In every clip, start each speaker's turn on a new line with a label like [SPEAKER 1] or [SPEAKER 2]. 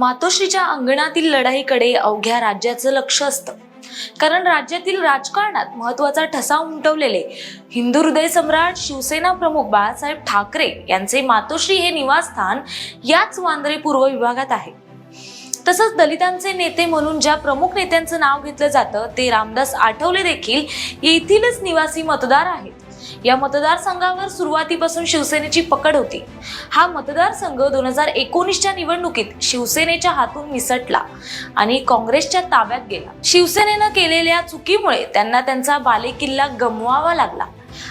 [SPEAKER 1] मातोश्रीच्या अंगणातील लढाईकडे अवघ्या राज्याचं लक्ष असतं. कारण राज्यातील राजकारणात महत्त्वाचा ठसा उमटवलेले हिंदू हृदय सम्राट शिवसेना प्रमुख बाळासाहेब ठाकरे यांचे मातोश्री हे निवासस्थान याच वांद्रे पूर्व विभागात आहे. तसंच दलितांचे नेते म्हणून ज्या प्रमुख नेत्यांचं नाव घेतलं जातं ते रामदास आठवले देखील येथीलच निवासी मतदार आहेत. या मतदारसंघावर सुरुवातीपासून शिवसेनेची पकड होती. हा मतदारसंघ दोन हजार एकोणीसच्या निवडणुकीत शिवसेनेच्या हातून निसटला आणि काँग्रेसच्या ताब्यात गेला. शिवसेनेनं केलेल्या चुकीमुळे त्यांना त्यांचा बालेकिल्ला गमवावा लागला.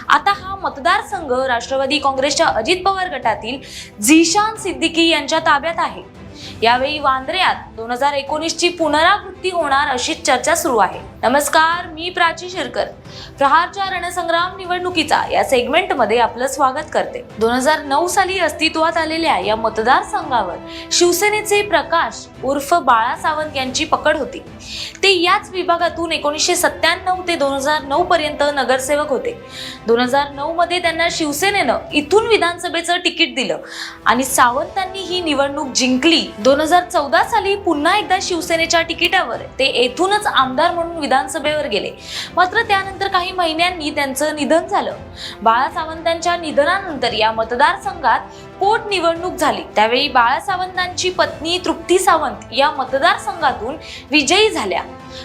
[SPEAKER 1] आता हा मतदारसंघ राष्ट्रवादी काँग्रेसच्या अजित पवार गटातील झिशान सिद्दीकी यांच्या ताब्यात आहे. यावेळी वांद्र्यात दोन हजार एकोणीसची पुनरावृत्ती पुनरावृत्ती होणार अशी चर्चा सुरू आहे. नमस्कार मी प्राची शिरकर. प्रहारच्या रणसंग्राम निवडणुकीचा या सेगमेंटमध्ये आपलं स्वागत करते. दोन हजार नऊ साली अस्तित्वात आलेल्या या मतदारसंघावर शिवसेनेचे प्रकाश उर्फ बाळा सावंत यांची पकड होती. ते याच विभागातून एकोणीसशे सत्त्याण्णव ते दोन हजार नऊ पर्यंत नगरसेवक होते. दोन हजार नऊ मध्ये त्यांना शिवसेनेनं इथून विधानसभेचं तिकीट दिलं आणि सावंतांनी ही निवडणूक जिंकली. दोन हजार चौदा साली पुन्हा एकदा शिवसेनेच्या तिकिटावर ते येथूनच आमदार म्हणून विधानसभेवर गेले. मात्र त्यानंतर काही महिन्यांनी त्यांचं निधन झालं. बाळा सावंतांच्या निधनानंतर या मतदारसंघात पोटनिवडणूक झाली. त्यावेळी बाळा सावंतांची पत्नी तृप्ती सावंत या मतदारसंघातून विजयी झाल्या.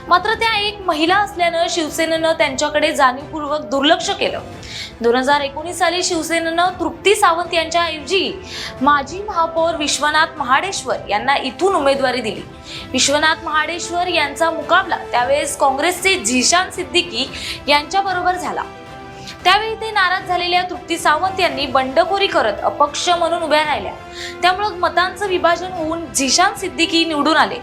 [SPEAKER 1] मात्र त्या एक महिला असल्यानं शिवसेनेनं त्यांच्याकडे जाणीवपूर्वक दुर्लक्ष केलं. दोन हजार एकोणीस साली शिवसेनेनं तृप्ती सावंत यांच्या ऐवजी माजी महापौर विश्वनाथ महाडेश्वर यांना इथून उमेदवारी दिली. विश्वनाथ महाडेश्वर यांचा मुकाबला त्यावेळेस काँग्रेसचे झिशान सिद्दीकी यांच्याबरोबर झाला. त्यावेळी ते नाराज झालेल्या तृप्ती सावंत यांनी बंडखोरी करत अपक्ष म्हणून उभ्या राहिल्या. त्यामुळं मतांचं विभाजन होऊन झिशान सिद्दीकी निवडून आले.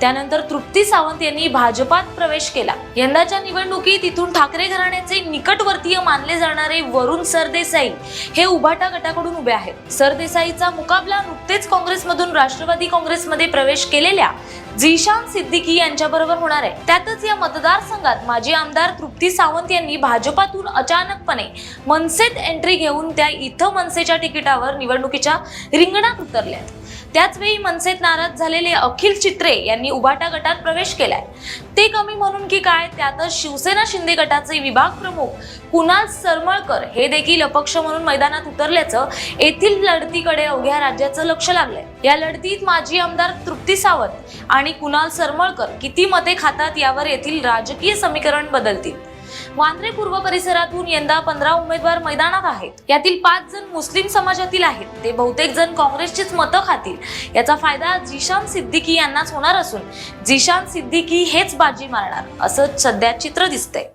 [SPEAKER 1] त्यानंतर तृप्ती सावंत यांनी भाजपात प्रवेश केला. यंदाच्या निवडणुकीत इथून ठाकरे घराण्याचे निकटवर्तीय मानले जाणारे वरुण सरदेसाई हे उभाटा गटाकडून उभे आहेत. सरदेसाईचा मुकाबला नुकतेच काँग्रेसमधून राष्ट्रवादी काँग्रेसमध्ये प्रवेश केलेल्या झिशान सिद्दीकी यांच्याबरोबर होणार आहे. त्यातच या मतदारसंघात माजी आमदार तृप्ती सावंत यांनी भाजपातून अचानक अचानकपणे मनसेत एंट्री घेऊन त्या इथं मनसेच्या तिकिटावर निवडणुकीच्या रिंगणात उतरल्यात त्याचवेळी मनसेत नाराज झालेले अखिल चित्रे यांनी उभाटा गटात प्रवेश केलाय. ते कमी म्हणून की काय त्यातच शिवसेना शिंदे गटाचे विभाग प्रमुख कुणाल सरमळकर हे देखील अपक्ष म्हणून मैदानात उतरल्याचं येथील लढतीकडे अवघ्या राज्याचं लक्ष लागलंय. या लढतीत माजी आमदार तृप्ती सावंत आणि कुणाल सरमळकर किती मते खातात यावर येथील राजकीय समीकरण बदलतील. वांद्रे पूर्व परिसरातून यंदा पंधरा उमेदवार मैदानात आहेत. यातील पाच जण मुस्लिम समाजातील आहेत. ते बहुतेक जण काँग्रेसचीच मतं खातील. याचा फायदा जिशान सिद्दीकी यांनाच होणार असून जिशान सिद्दीकी हेच बाजी मारणार असं सध्या चित्र दिसतंय.